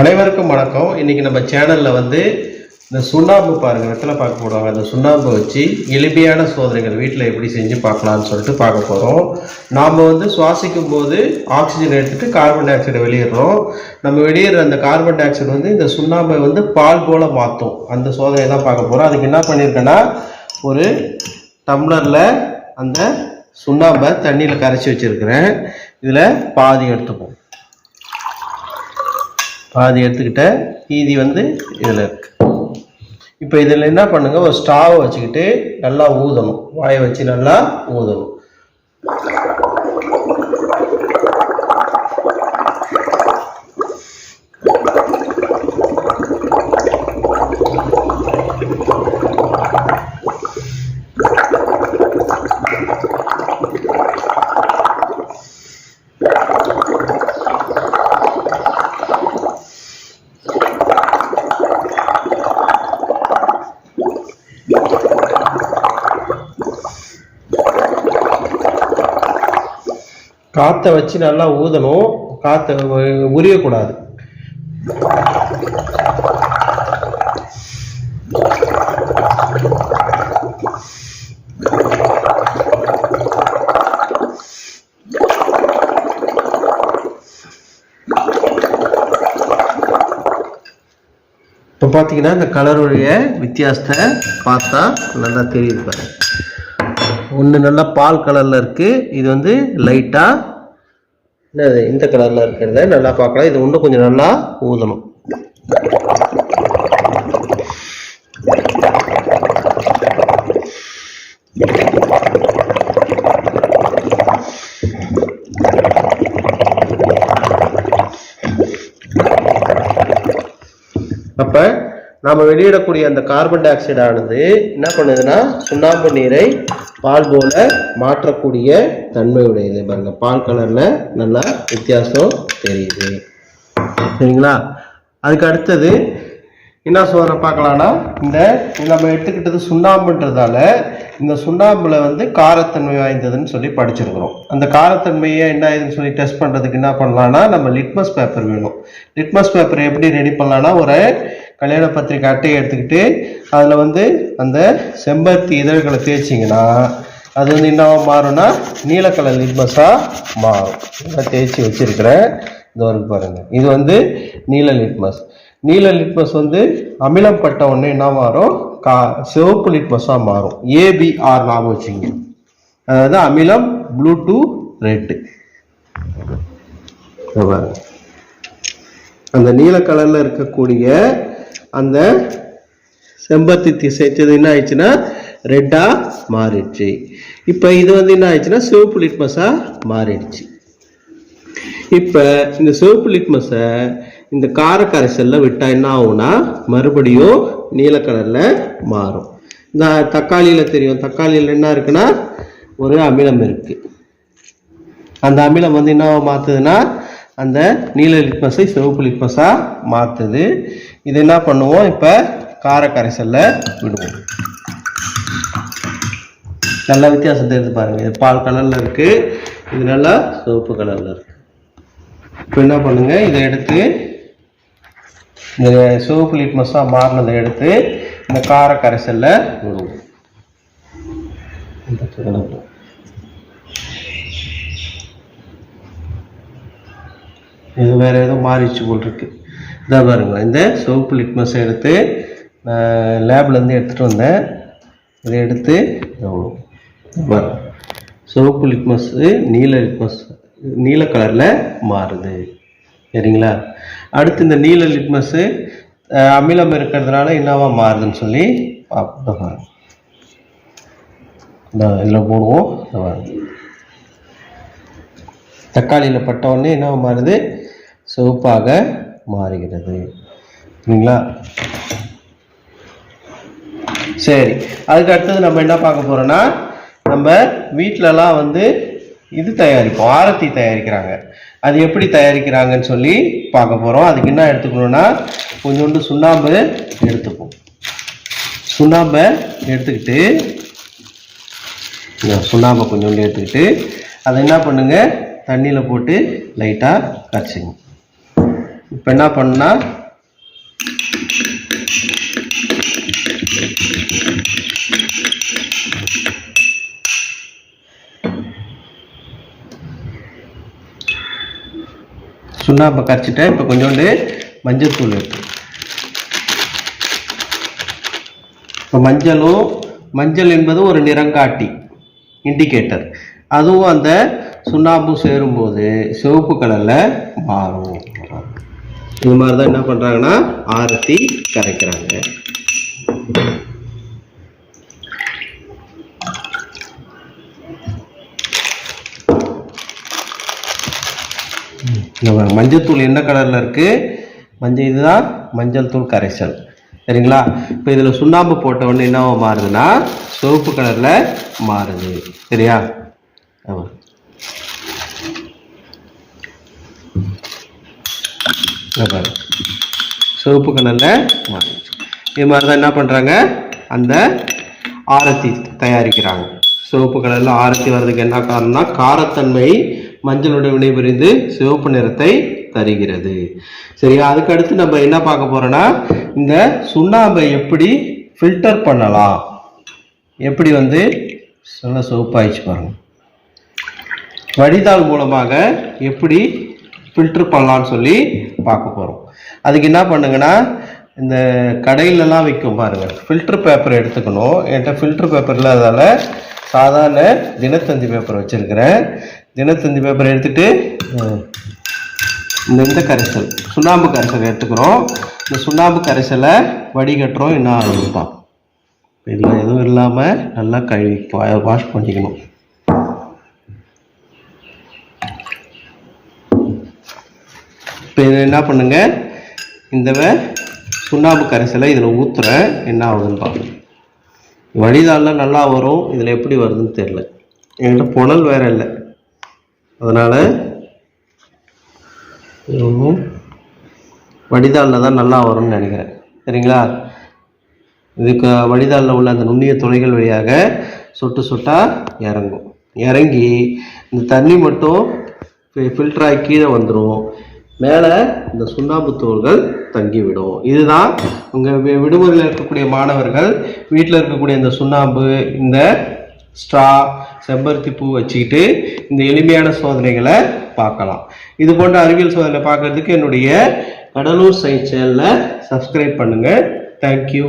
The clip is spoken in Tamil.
அனைவருக்கும் வணக்கம். இன்னைக்கு நம்ம சேனல்ல வந்து இந்த சுண்ணாம்பு பாருங்க வெத்தலை பார்க்க போடுவாங்க. அந்த சுண்ணாம்பு வச்சு எளிமையான சோதனைகள் வீட்டில் எப்படி செஞ்சு பார்க்கலாம்னு சொல்லிட்டு பார்க்க போகிறோம் நாம் வந்து சுவாசிக்கும் போது ஆக்சிஜன் எடுத்துட்டு கார்பன் டை ஆக்சைடை வெளியிடுறோம். நம்ம வெளியிடுற அந்த கார்பன் டை ஆக்சைடு வந்து இந்த சுண்ணாம்பை வந்து பால் போல் மாற்றும் அந்த சோதனை தான் பார்க்க போகிறோம் அதுக்கு என்ன பண்ணியிருக்கேன்னா ஒரு டம்ளரில் அந்த சுண்ணாம்பை தண்ணியில் கரைச்சி வச்சுருக்கிறேன். இதில் பாதி எடுத்துப்போம். பாதி எடுத்துக்கிட்ட மீதி வந்து இதில் இருக்கு. இப்போ இதில் என்ன பண்ணுங்க? ஒரு ஸ்டாவை வச்சுக்கிட்டு நல்லா ஊதணும். வாயை வச்சு நல்லா ஊதணும். காற்றை வச்சு நல்லா ஊதணும். காற்றை உரியக்கூடாது. இப்போ பார்த்தீங்கன்னா இந்த கலருடைய வித்தியாசத்தை பார்த்தா நல்லா தெரியுது பாருங்க. ஒன்று நல்லா பால் கலரில் இருக்குது இது வந்து லைட்டாக என்னது இந்த கலரில் இருக்கிறத நல்லா பார்க்கலாம். இது இன்னும் கொஞ்சம் நல்லா ஊதணும். அப்போ நாம் வெளியிடக்கூடிய அந்த கார்பன் டை ஆக்சைடானது என்ன பண்ணுதுன்னா சுண்ணாம்பு நீரை பால் போல மாற்றக்கூடிய தன்மை உடையது பாருங்க பால் கலர்ல நல்லா வித்தியாசம் தெரியுது. சரிங்களா? அதுக்கு அடுத்தது என்ன சொல்கிற பார்க்கலாம்னா இந்த நம்ம எடுத்துக்கிட்டது சுண்ணாம்புன்றதால இந்த சுண்ணாம்புல வந்து காரத்தன்மை வாய்ந்ததுன்னு சொல்லி படிச்சிருக்கிறோம். அந்த காரத்தன்மையை என்ன இதுன்னு சொல்லி டெஸ்ட் பண்ணுறதுக்கு என்ன பண்ணலாம்னா நம்ம லிட்மஸ் பேப்பர் வேணும். லிட்மஸ் பேப்பர் எப்படி ரெடி பண்ணலாம்னா ஒரு கல்யாண பத்திரிக்கை அட்டையை எடுத்துக்கிட்டு அதில் வந்து அந்த செம்பருத்தி இதழ்களை தேய்ச்சிங்கன்னா அது வந்து என்னவா மாறும்னா நீல கலர் லிட்மஸாக மாறும். நல்லா தேய்ச்சி வச்சுருக்கிறேன். இந்த வரைக்கும் பாருங்கள் இது வந்து நீல லிட்மஸ். நீல லிட்மஸ் வந்து அமிலம் பட்ட உடனே என்ன மாறும்? கா சிவப்பு லிட்மஸாக மாறும். ஏபிஆர் ஞாபகம் வச்சுங்க அதாவது அமிலம் ப்ளூ டு ரெட்டு பாருங்க. அந்த நீல கலரில் இருக்கக்கூடிய அந்த செம்பருத்தி தீ என்ன ஆயிடுச்சுன்னா ரெட்டா மாறிடுச்சு. இப்போ இது வந்து என்ன ஆயிடுச்சுன்னா சிவப்பு லிட்மஸா மாறிடுச்சு. இப்போ இந்த சிவப்பு லிட்மஸை இந்த கார கரைசல்ல விட்டா என்ன ஆகும்னா மறுபடியும் நீல கலர்ல மாறும். இந்த தக்காளியில தெரியும். தக்காளியில் என்ன இருக்குன்னா ஒரு அமிலம் இருக்கு. அந்த அமிலம் வந்து என்ன மாத்துதுன்னா அந்த நீல லிட்மஸை சிவப்பு லிட்மஸாக மாற்றுது இது என்ன பண்ணுவோம்? இப்போ கார கரைசலில் விடுவோம். நல்ல வித்தியாசம் எடுத்து பாருங்கள் இது பால் கலரில் இருக்குது இது நல்லா சிவப்பு கலரில் இருக்குது இப்போ என்ன பண்ணுங்கள் இதை எடுத்து இந்த சிவப்பு லிட்மஸாக மாறினதை எடுத்து இந்த கார கரைசலில் விடுவோம் இந்த கலர்ல. இது வேறு ஏதோ மாறிச்சு போல் இருக்குது இதாக பாருங்களேன் இந்த சிவப்பு லிட்மஸ் எடுத்து நான் எடுத்துகிட்டு வந்தேன். இதை எடுத்து எவ்வளோ பாருங்க சிவப்பு லிட்மஸ்ஸு நீல லிட்மஸ் நீல கலரில் மாறுது. சரிங்களா? அடுத்து இந்த நீல லிட்மஸ்ஸு அமிலம் இருக்கிறதுனால என்னவா மாறுதுன்னு சொல்லி பார்ப்போம். பாருங்க. இதில் போடுவோம். தக்காளியில் பட்ட உடனே என்ன மாறுது? சிவப்பாக மாறுகிறது. சரிங்களா சரி அதுக்கு அடுத்தது நம்ம என்ன பார்க்க போறோம்னா நம்ம வீட்டிலலாம் வந்து இது தயாரிப்போம் ஆரத்தி தயாரிக்கிறாங்க. அது எப்படி தயாரிக்கிறாங்கன்னு சொல்லி பார்க்க போறோம். அதுக்கு என்ன எடுத்துக்கணும்னா கொஞ்சோண்டு சுண்ணாம்பு எடுத்துப்போம். சுண்ணாம்பை எடுத்துக்கிட்டு இந்த சுண்ணாம்பை கொஞ்சோண்டு எடுத்துக்கிட்டு அதை என்ன பண்ணுங்க தண்ணியில் போட்டு லைட்டாக கரைச்சிங்க இப்போ என்ன பண்ணால் சுண்ணாம்பை கரைச்சிட்டேன் இப்போ கொஞ்சோண்டு மஞ்சள் தூள் இப்போ மஞ்சளும் மஞ்சள் என்பது ஒரு நிறங்காட்டி இண்டிகேட்டர் அதுவும் அந்த சுண்ணாம்பும் சேரும்போது சிவப்பு கலரில் மாறும். இது மாதிரி தான் என்ன பண்ணுறாங்கன்னா ஆரத்தி கரைக்கிறாங்க. இங்க மஞ்சள்தூள் என்ன கலரில் இருக்குது மஞ்சள் இதுதான் மஞ்சள் தூள் கரைசல். சரிங்களா? இப்போ இதில் சுண்ணாம்பு போட்ட உடனே என்ன மாறுதுன்னா சிவப்பு கலரில் மாறுது. சரியா? ஆமாம் சிவப்பு கலரில் மாறிடுச்சு இது மாதிரி தான் என்ன பண்ணுறாங்க அந்த ஆரத்தி தயாரிக்கிறாங்க. சிவப்பு கலரில் ஆரத்தி வர்றதுக்கு என்ன காரணம்னா காரத்தன்மை மஞ்சளுடன் வினைபுரிந்து சிவப்பு நிறத்தை தருகிறது. சரியா? அதுக்கு அடுத்து நம்ம என்ன பார்க்க போகிறோன்னா இந்த சுண்ணாம்பை எப்படி ஃபில்டர் பண்ணலாம்? எப்படி வந்து நல்லா சிவப்பாயிடுச்சு பாருங்க. வடிதாள் மூலமாக எப்படி ஃபில்ட்ரு பண்ணலான்னு சொல்லி பார்க்க போகிறோம் அதுக்கு என்ன பண்ணுங்கன்னா இந்த கடையிலலாம் விற்கும் பாருங்கள் ஃபில்ட்ரு பேப்பர் எடுத்துக்கணும். என்கிட்ட ஃபில்ட்ரு பேப்பர் இல்லாதால் சாதாரண தினத்தந்தி பேப்பர் வச்சுருக்கிறேன். தினத்தந்தி பேப்பர் எடுத்துகிட்டு இந்த இந்த கரைசல் சுண்ணாம்பு கரைசல் எடுத்துக்கிறோம். இந்த சுண்ணாம்பு கரைசலை வடிகட்டுறோம். என்ன ஆகுதுதான் இதில் எதுவும் இல்லாமல் நல்லா கழுவி வாஷ் பண்ணிக்கணும். இப்போ என்ன பண்ணுங்க? இந்த சுண்ணாம்பு கரைசலை இதில் ஊற்றுறேன் என்ன ஆகுதுன்னு பாருங்க. வடிதாளில் நல்லா வரும். இதில் எப்படி வருதுன்னு தெரில என்கிட்ட புனல் வேறு இல்லை. அதனால் வடிதாலில் வடிதாளில் தான் நல்லா வரும்னு நினைக்கிறேன். சரிங்களா? இதுக்கு வடிதாளில் உள்ள அந்த நுண்ணிய துளைகள் வழியாக சொட்டு சுட்டாக இறங்கும். இறங்கி இந்த தண்ணி மட்டும் ஃபில்டராகி கீழே வந்துடும் மேலே இந்த சுண்ணாம்பு தூள்கள் தங்கிவிடும். இதுதான் உங்கள் விடுமுறையில் இருக்கக்கூடிய மாணவர்கள் வீட்டில் இருக்கக்கூடிய இந்த சுண்ணாம்பு இந்த ஸ்ட்ரா செம்பருத்தி பூ வச்சுக்கிட்டு இந்த எளிமையான சோதனைகளை பார்க்கலாம். இது போன்ற அறிவியல் சோதனை பார்க்கறதுக்கு என்னுடைய கடலூர் சயின்ஸ் சேனலை சப்ஸ்கிரைப் பண்ணுங்கள் தேங்க்யூ